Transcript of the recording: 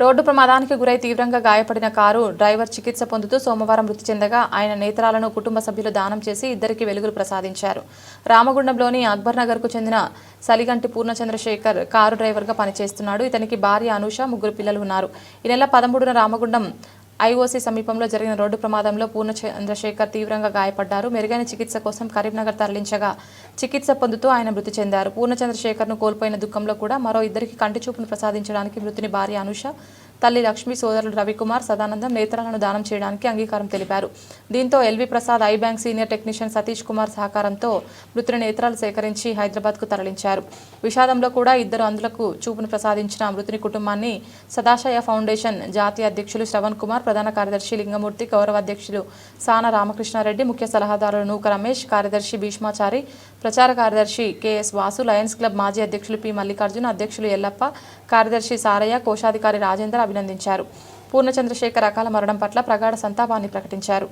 Road ప్రమాదానికి గురై తీవ్రంగా గాయపడిన కారు డ్రైవర్ చికిత్స పొందుతూ సోమవారం మృతి చెందగా ఆయన నేత్రాలను కుటుంబ సభ్యులు దానం చేసి ఇద్దరికి వెలుగులు ప్రసాదించారు. రామగుండంలోని అక్బర్ నగర్కు చెందిన సలిగంటి పూర్ణచంద్రశేఖర్ కారు డ్రైవర్గా పనిచేస్తున్నాడు. ఇతనికి భార్య అనూష ముగ్గురు పిల్లలు ఉన్నారు. ఈ నెల పదమూడున రామగుండం ఐఓసీ సమీపంలో జరిగిన రోడ్డు ప్రమాదంలో పూర్ణ చంద్రశేఖర్ తీవ్రంగా గాయపడ్డారు. మెరుగైన చికిత్స కోసం కరీంనగర్ తరలించగా చికిత్స పొందుతూ ఆయన మృతి చెందారు. పూర్ణ చంద్రశేఖర్ను కోల్పోయిన దుఃఖంలో కూడా మరో ఇద్దరికి కంటి చూపును ప్రసాదించడానికి మృతుని భార్య అనుష తల్లి లక్ష్మి సోదరుడు రవికుమార్ సదానందం నేత్రాలను దానం చేయడానికి అంగీకారం తెలిపారు. దీంతో L V Prasad eye bank senior technician Satish Kumar సహకారంతో మృతుని నేత్రాలు సేకరించి హైదరాబాద్కు తరలించారు. విషాదంలో కూడా ఇద్దరు అందులకు చూపును ప్రసాదించిన మృతుని కుటుంబాన్ని సదాశయ ఫౌండేషన్ జాతీయ అధ్యక్షులు శ్రవణ్ కుమార్ ప్రధాన కార్యదర్శి లింగమూర్తి గౌరవ అధ్యక్షులు సాన రామకృష్ణారెడ్డి ముఖ్య సలహాదారులు నూక రమేష్ కార్యదర్శి భీష్మాచారి ప్రచార కార్యదర్శి కెఎస్ వాసు లయన్స్ క్లబ్ మాజీ అధ్యక్షులు పి మల్లికార్జున్ అధ్యక్షులు ఎల్లప్ప కార్యదర్శి సారయ్య కోశాధికారి రాజేందర్ అభినందించారు. పూర్ణచంద్రశేఖర్ అకాల మరణం పట్ల ప్రగాఢ సంతాపాన్ని ప్రకటించారు.